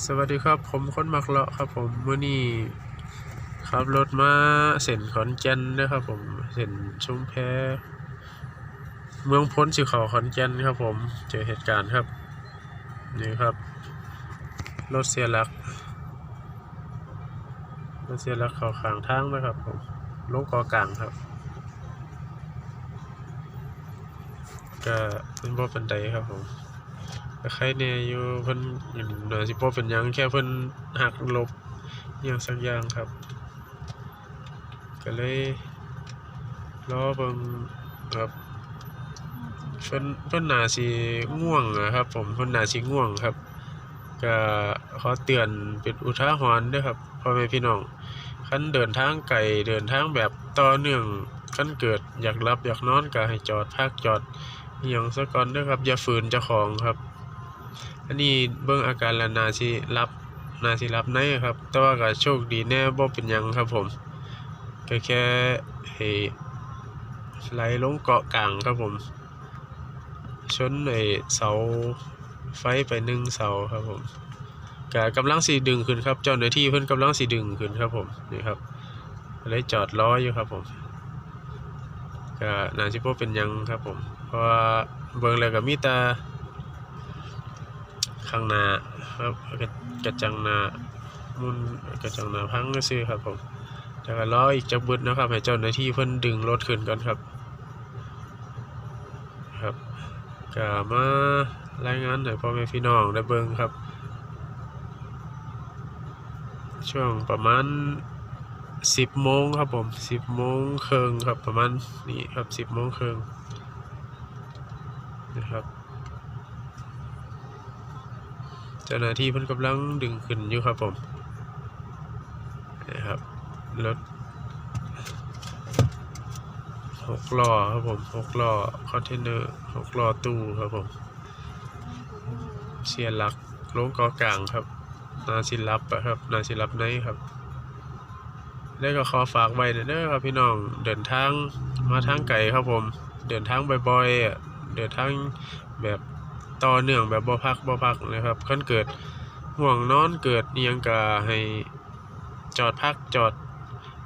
สวัสดีครับผมคนมักเลาะครับผมมื้อนี้ขับรถมาเส้นขอนแก่นเด้อครับผมเส้นชุมแพเมืองพ้นสิเขาขอนแก่นครับผมเจอเหตุการณ์ครับนี่ครับรถเสียหลักรถเสียหลักเขาขางทางนะครับผมลงกอกลางครับก็เป็นบ่เป็นไดครับผม ใครเนี่ยอยู่เพิ่นอยู่น่าสิบ่เป็นหยังแค่เพิ่นหักหลบอย่างสักอย่างครับ ก็เลยรอเบิ่งครับเพิ่นเพิ่นน่าสิง่วงอะครับ ผมเพิ่นน่าสิง่วงครับก็ขอเตือนเป็นอุทาหรณ์ด้อครับพ่อแม่พี่น้องคันเดินทางไกลเดินทางแบบต่อเนื่องคันเกิดอยากหลับอยากนอนก็ให้จอดพักจอดอย่างซะก่อนด้อครับ อย่าฝืนเจ้าของครับ อันนี้เบิ่งอาการแล้วนาสิรับนาสิรับในครับ แต่ว่าก็โชคดีแน่บ่เป็นยังครับผมก็แค่ให้ไหลลงเกาะกลางครับผม ชนไอ้เสาไฟไปหนึ่งเสาครับผมก็กำลังสิดึงขึ้นครับเจ้าหน้าที่เพิ่นกำลังสิดึงขึ้นครับผมนี่ครับเลยจอดรออยู่ครับผมก็น่าสิบ่เป็นยังครับผม เพราะว่าเบิ่งแล้วก็มีต่ ข้างหน้าครับกระกระจังหน้ามุนกระจังหน้าพังก็ซื้อครับผมแล้วก็รออีกจักบึดนะครับให้เจ้าหน้าที่เพิ่นดึงรถขึ้นก่อนครับ ครับก็มารายงานให้พ่อแม่พี่น้องได้เบิ่งครับ ช่วงประมาณ10โมงครับผม10โมงครึ่งครับประมาณนี้ครับ10โมงครึ่งนะครับ เจ้าหน้าที่เพิ่นกำลังดึงขึ้นอยู่ครับผมนะครับรถหกล้อครับผมหกล้อคอนเทนเนอร์หกล้อตู้ครับผมเสียหลักลงกอกลางครับ นาสิรับครับนาสิรับในครับแล้วก็ขอฝากไว้เด้อครับพี่น้องเดินทางมาทางไกลครับผม เดินทางบ่อยๆอะเดินทางแบบ ต่อเนื่องแบบบ่พักบ่พักนะครับคันเกิดห่วงนอนเกิดอิหยังก็ให้จอดพักจอด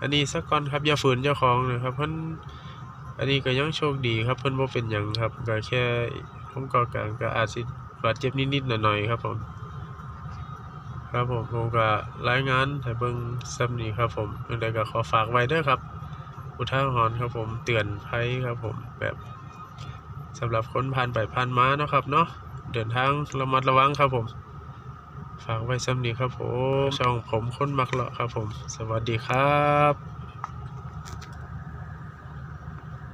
อันนี้สักก่อนครับอย่าฝืนเจ้าของนะครับเพิ่นอันนี้ก็ยังโชคดีครับเพิ่นบ่เป็นหยังครับก็แค่ผมก็กลางก็อาจสิบาดเจ็บนิดๆหน่อยๆครับผมครับผมผมก็รายงานให้เบิ่งซ้ำนี้ครับผมจังไดก็ขอฝากไว้ด้อครับ อุทาหรณ์ครับผมเตือนภัยครับผมแบบสำหรับคนผ่านไปผ่านมาเนาะครับเนาะ เดินทางระมัดระวังครับผม ฝากไว้ซ้ำนี้ครับผม ช่องผมคนมักเลาะครับผม สวัสดีครับ